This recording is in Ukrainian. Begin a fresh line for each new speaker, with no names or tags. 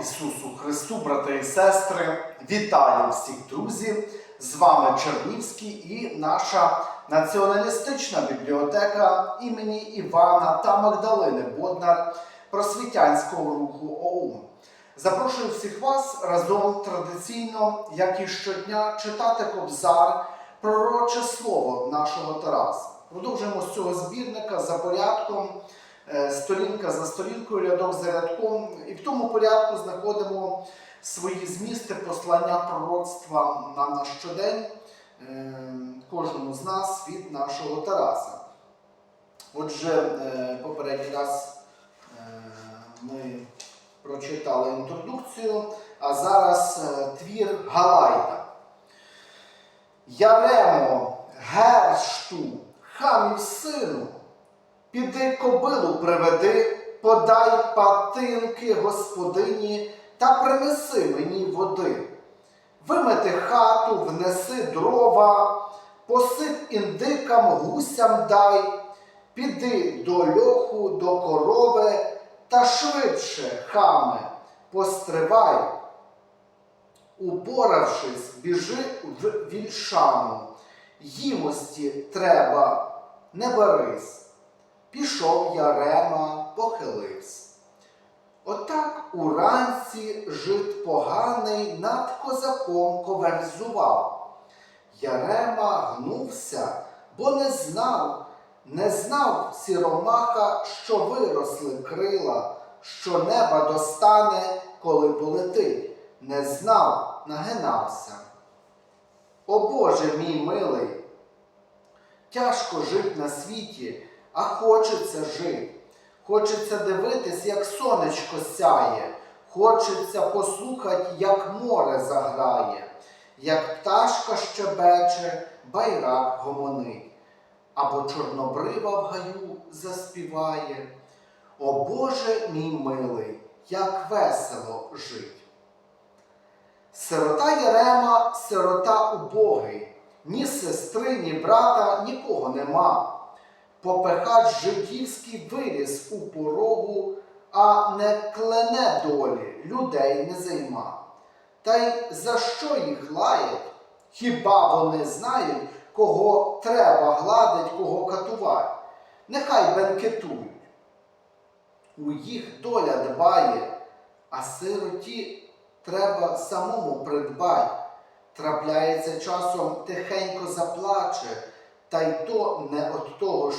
Ісусу Христу, брати і сестри! Вітаю всіх друзів! З вами Чернівський і наша націоналістична бібліотека імені Івана та Магдалини Боднар просвітянського руху ОУН. Запрошую всіх вас разом традиційно, як і щодня, читати Кобзар, пророче слово нашого Тараса. Продовжуємо з цього збірника за порядком, сторінка за сторінкою, рядок за рядком. І в тому порядку знаходимо свої змісти, послання пророцтва на щодень, е, кожному з нас від нашого Тараса. Отже, е, попередній раз е, ми прочитали інтродукцію, а зараз е, твір Галайда. Яремо, гершту, хамів сину, піди кобилу приведи, подай патинки господині та принеси мені води. Вимети хату, внеси дрова, посип індикам, гусям дай, піди до льоху, до корови, та швидше, хаме, постривай. Упоравшись, біжи в вільшану, їмості треба, не берись. Пішов Ярема, похилився. Отак уранці жит поганий над козаком коверзував. Ярема гнувся, бо не знав, не знав сіромаха, що виросли крила, що неба достане, коли полетить, не знав, нагинався. О Боже мій милий, тяжко жить на світі, а хочеться жити. Хочеться дивитись, як сонечко сяє, хочеться послухати, як море заграє, як пташка щебече, байрак гомонить, або чорнобрива в гаю заспіває. О Боже мій милий, як весело жить. Сирота Ярема, сирота убогий, ні сестри, ні брата, нікого нема. Попехач жидівський виріс у порогу, а не клене долі, людей не займа. Та й за що їх лаять? Хіба вони знають, кого треба гладить, кого катувати? Нехай бенкетують. У їх доля дбає, а сироті треба самому придбать. Трапляється часом тихенько заплаче, та й то не от того,